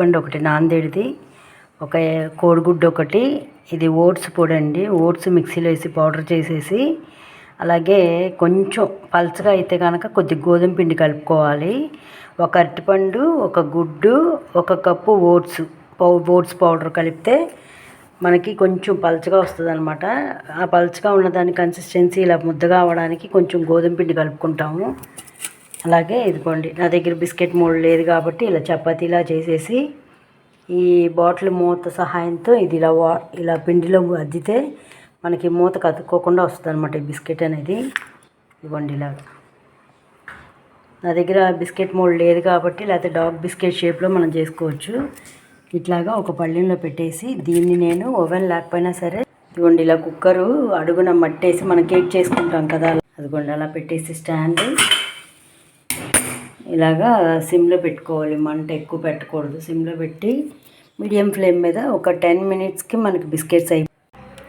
అరటిపండు ఒకటి నాందేడిది ఒక కోడిగుడ్డు ఒకటి ఇది ఓట్స్ పొడి అండి ఓట్స్ మిక్సీలో వేసి పౌడర్ చేసేసి అలాగే కొంచెం పల్చగా అయితే కనుక కొద్ది గోధుమ పిండి కలుపుకోవాలి. ఒక అరటిపండు ఒక గుడ్డు ఒక కప్పు ఓట్స్ పౌ ఓట్స్ పౌడర్ కలిపితే మనకి కొంచెం పలచగా వస్తుంది అనమాట ఆ పలచగా ఉన్న దాని కన్సిస్టెన్సీ ఇలా ముద్దగా అవ్వడానికి కొంచెం గోధుమ పిండి కలుపుకుంటాము. అలాగే ఇదిగోండి నా దగ్గర బిస్కెట్ మోల్డ్ లేదు కాబట్టి ఇలా చపాతీలా చేసేసి ఈ బాటిల్ మూత సహాయంతో ఇది ఇలా వా ఇలా పిండిలో అద్దితే మనకి మూత కతుక్కోకుండా వస్తుంది అనమాట ఈ బిస్కెట్ అనేది. ఇవ్వండి ఇలాగా నా దగ్గర బిస్కెట్ మోల్డ్ లేదు కాబట్టి లేకపోతే డాగ్ బిస్కెట్ షేప్లో మనం చేసుకోవచ్చు. ఇట్లాగా ఒక పళ్ళెంలో పెట్టేసి దీన్ని నేను ఓవెన్ లేకపోయినా సరే ఇదిగోండి ఇలా కుక్కరు అడుగున మట్టేసి మనం కేక్ చేసుకుంటాం కదా. అదిగోండి అలా పెట్టేసి స్టాండ్. ఇలాగా సిమ్లో పెట్టుకోవాలి. మంట ఎక్కువ పెట్టకూడదు. సిమ్లో పెట్టి మీడియం ఫ్లేమ్ మీద ఒక టెన్ మినిట్స్కి మనకి బిస్కెట్స్ అయి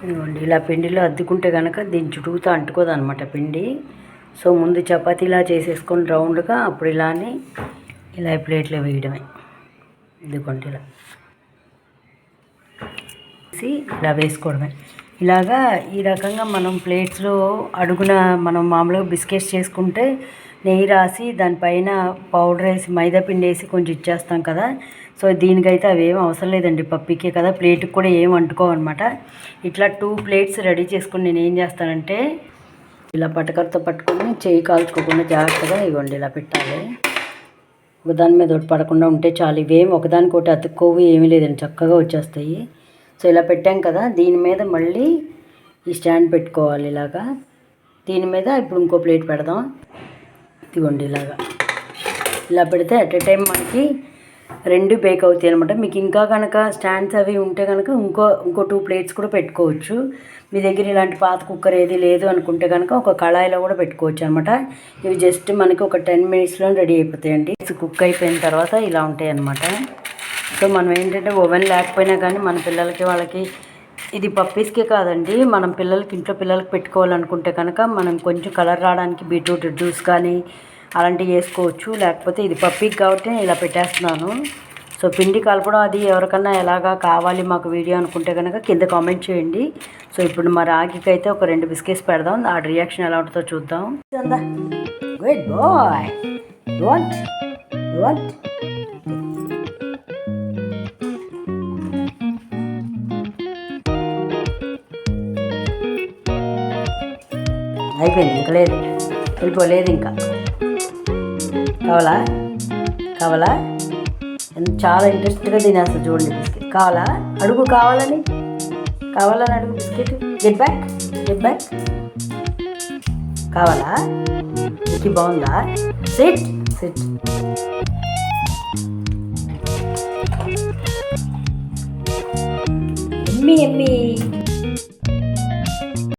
ఇదిగోండి ఇలా పిండిలో అద్దుకుంటే కనుక దీని చుట్టూతో అంటుకోదు అనమాట పిండి. సో ముందు చపాతీలా చేసేసుకొని రౌండ్గా అప్పుడు ఇలానే ఇలా ప్లేట్లో వేయడమే. ఇదిగోండి ఇలా వేసి ఇలా వేసుకోవడమే. ఇలాగా ఈ రకంగా మనం ప్లేట్స్లో అడుగున మనం మామూలుగా బిస్కెట్స్ చేసుకుంటే నెయ్యి రాసి దానిపైన పౌడర్ వేసి మైదా పిండి వేసి కొంచెం ఇచ్చేస్తాం కదా. సో దీనికైతే అవి ఏం అవసరం లేదండి పప్పికే కదా. ప్లేట్కి కూడా ఏం అంటుకోవన్నమాట ఇట్లా టూ ప్లేట్స్ రెడీ చేసుకుని నేను ఏం చేస్తానంటే ఇలా పటకరతో పట్టుకొని చేయి కాల్చుకోకుండా జాగ్రత్తగా ఇవ్వండి ఇలా పెట్టాలి. ఒకదాని మీద ఒకటి పడకుండా ఉంటే చాలు. ఇవేం ఒకదానికొకటి అతుక్కోవు ఏమీ లేదండి. చక్కగా వచ్చేస్తాయి. సో ఇలా పెట్టాం కదా. దీని మీద మళ్ళీ ఈ స్టాండ్ పెట్టుకోవాలి ఇలాగా. దీని మీద ఇప్పుడు ఇంకో ప్లేట్ పెడదాం. ఇదిగోండి ఇలాగా ఇలా పెడితే అట్ ఎ టైం మనకి రెండు బేక్ అవుతాయి అనమాట మీకు ఇంకా కనుక స్టాండ్స్ అవి ఉంటే కనుక ఇంకో ఇంకో టూ ప్లేట్స్ కూడా పెట్టుకోవచ్చు. మీ దగ్గర ఇలాంటి పాత కుక్కర్ ఏది లేదు అనుకుంటే కనుక ఒక కళాయిలో కూడా పెట్టుకోవచ్చు అనమాట ఇవి జస్ట్ మనకి ఒక టెన్ మినిట్స్లో రెడీ అయిపోతాయండి. కుక్ అయిపోయిన తర్వాత ఇలా ఉంటాయి అనమాట సో మనం ఏంటంటే ఓవెన్ లేకపోయినా కానీ మన పిల్లలకి వాళ్ళకి ఇది పప్పీస్కే కాదండి. మనం పిల్లలకి ఇంట్లో పిల్లలకి పెట్టుకోవాలనుకుంటే కనుక మనం కొంచెం కలర్ రావడానికి బీట్రూట్ జ్యూస్ కానీ అలాంటివి వేసుకోవచ్చు. లేకపోతే ఇది పప్పీకి కాబట్టి నేను ఇలా పెట్టేస్తున్నాను. సో పిండి కలపడం అది ఎవరికన్నా ఎలాగా కావాలి మాకు వీడియో అనుకుంటే కనుక కింద కామెంట్ చేయండి. సో ఇప్పుడు మా రాగికి అయితే ఒక రెండు బిస్కెట్స్ పెడదాం. ఆ రియాక్షన్ ఎలా ఉంటుందో చూద్దాం. Good boy. వాట్? వాట్? అయిపోయింది ఇంకా లేదు. వెళ్ళిపోలేదు ఇంకా. కావాలా? కావాలా? చాలా ఇంట్రెస్ట్గా తినేస్తా చూడండి బిస్కెట్. కావాలా? అడుగు కావాలని? కావాలని అడుగు biscuit. Get back get back కావాలా? ఇది బాగుందా? Sit sit Emmy Emmy.